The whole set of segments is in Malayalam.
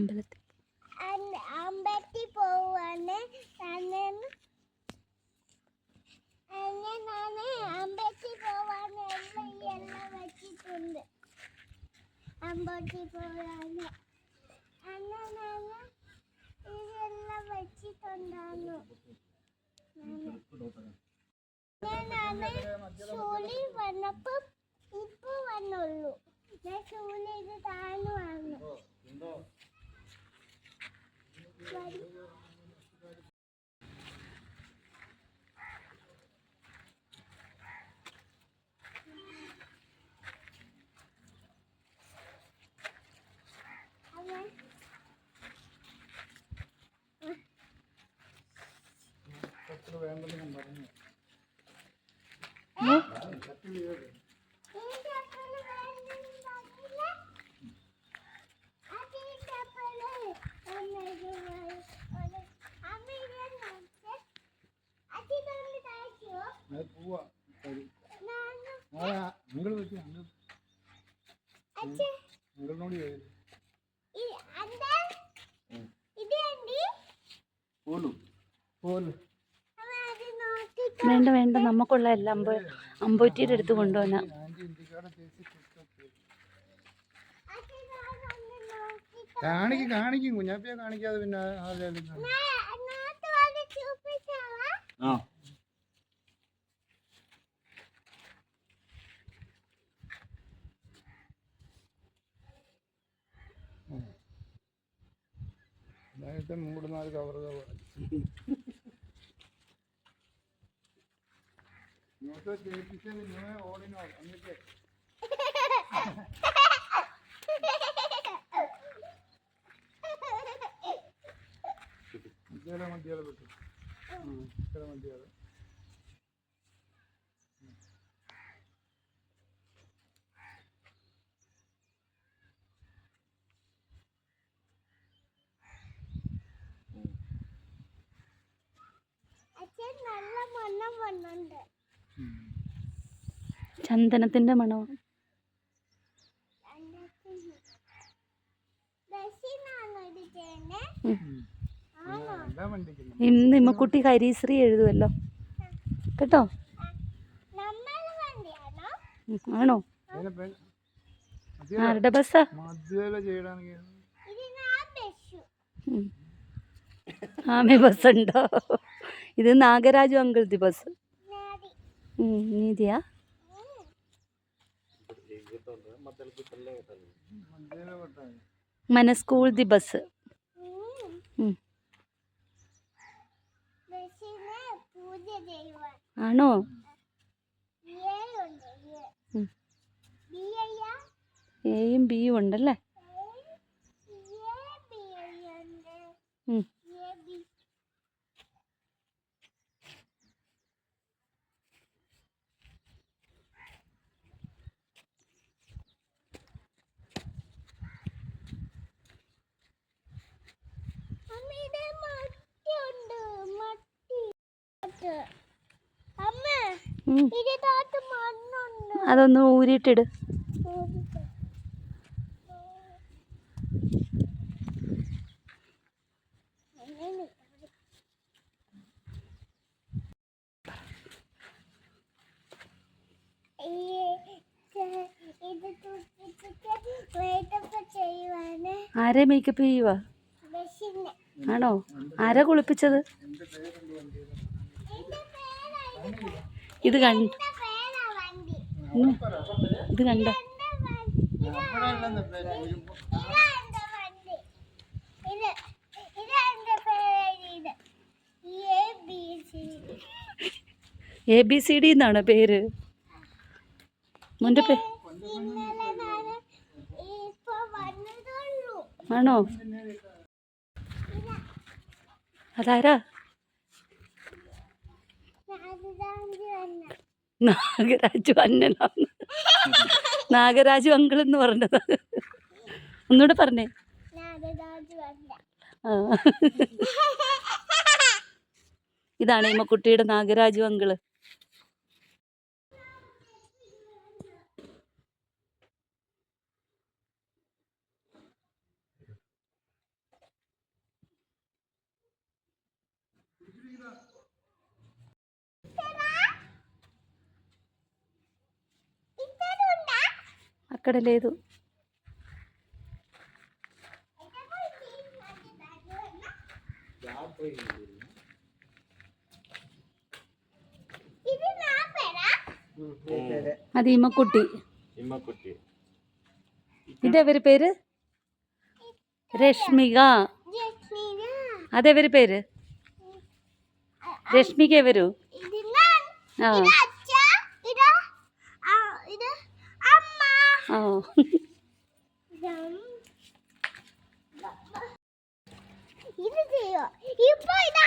അമ്പലത്തിൽ. അമ്പലത്തിൽ പോവാണ് അമ്പലത്തിൽ പോവാണ് എല്ലാം വെച്ചിട്ടുണ്ട്. അമ്പലത്തിൽ പോവാണ് ഇതെല്ലാം വെച്ചിട്ടുണ്ടായിരുന്നു. സ്കൂളിൽ വന്നപ്പോ ഇപ്പൊ വന്നുള്ളൂ. ഞാൻ സ്കൂളിൽ ഇത് താഴ്ന്നു വന്നു വരി- അവൻ ഈ വേണ്ട വേണ്ട നമുക്കുള്ള എല്ലാം അമ്പ അമ്പൂറ്റിയുടെ അടുത്ത് കൊണ്ടുവന്ന. കാണിക്കും കാണിക്കും കുഞ്ഞാപ്പിയെ കാണിക്കാതെ പിന്നെ ആ. നേരത്തെ മൂട് നാല് കവർ ഇങ്ങോട്ട് ചേപ്പിച്ചത് ഞാൻ ഓടിനോ എന്നിട്ട് ഇതേലെ മതിയാളെ പറ്റും ഇത്ര മതിയാളെ ചന്ദനത്തിന്റെ മണോ. ഇന്ന് ഇമ്മക്കുട്ടി ഹരീശ്രീ എഴുതുമല്ലോ കേട്ടോ? ആണോ? ആരുടെ ബസ്സാ? മധ്യവേല ഇത് ഞാൻ ആമേ ബസ് ഉണ്ടോ ഇത് നാഗരാജു അങ്കിൾ ദിവസ്. നീതിയാ? സ്കൂൾ ദി ബസ് പൂജ ചെയ്യുവാൻ ആണോ? എയും ബിയും ഉണ്ടല്ലേ? അതൊന്ന് ഊരിയിട്ടിട്. ചെയ്യുവാണ്. ആരെ മേക്കപ്പ് ചെയ്യുവാ? ആണോ? ആരാ കുളിപ്പിച്ചത്? പേരാ ഇത് കണ്ട്. പേരാ ഇത് കണ്ടോ? പേര് എ ബി സി ഡി എന്നാണ് പേര്. മോന്റെ പേ ഇന്നലെ ഞാൻ ഇപ്പൊ ആണോ? അതാരാ? നാഗരാജു അന്നനാണ്. നാഗരാജു അങ്കിൾ എന്ന് പറഞ്ഞത്. ഒന്നുകൂടെ പറഞ്ഞേ. ഇതാണ് ഇമ്മക്കുട്ടിയുടെ നാഗരാജു അങ്കിൾ అక్కడ లేదు. ఇది నా పేరా? అది ఇమ్మకుట్టి ఇమ్మకుట్టి ఇదెవరి పేరు రష్మిక జస్మినా అదెవరి పేరు రష్మిక ఎవరు ഓ ഇത് ചെയ്യോ? ഇപ്പൊ ഇതാ.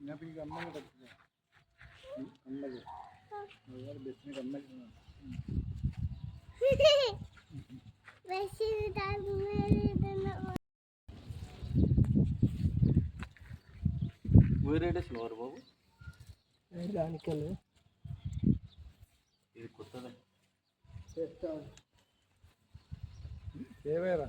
ಇನ್ನೊಬ್ಬರಿಗೆ ಅಮ್ಮಗೆ ಬರ್ತದೆ ಅಮ್ಮಗೆ ಯಾರು ಬೆಸ್ಸಿನ ಅಮ್ಮಗೆ ఊరేడేసి ఎవరు బాబు దానికెళ్ళి ఇది కొత్తదే చేస్తాను ఏవేరా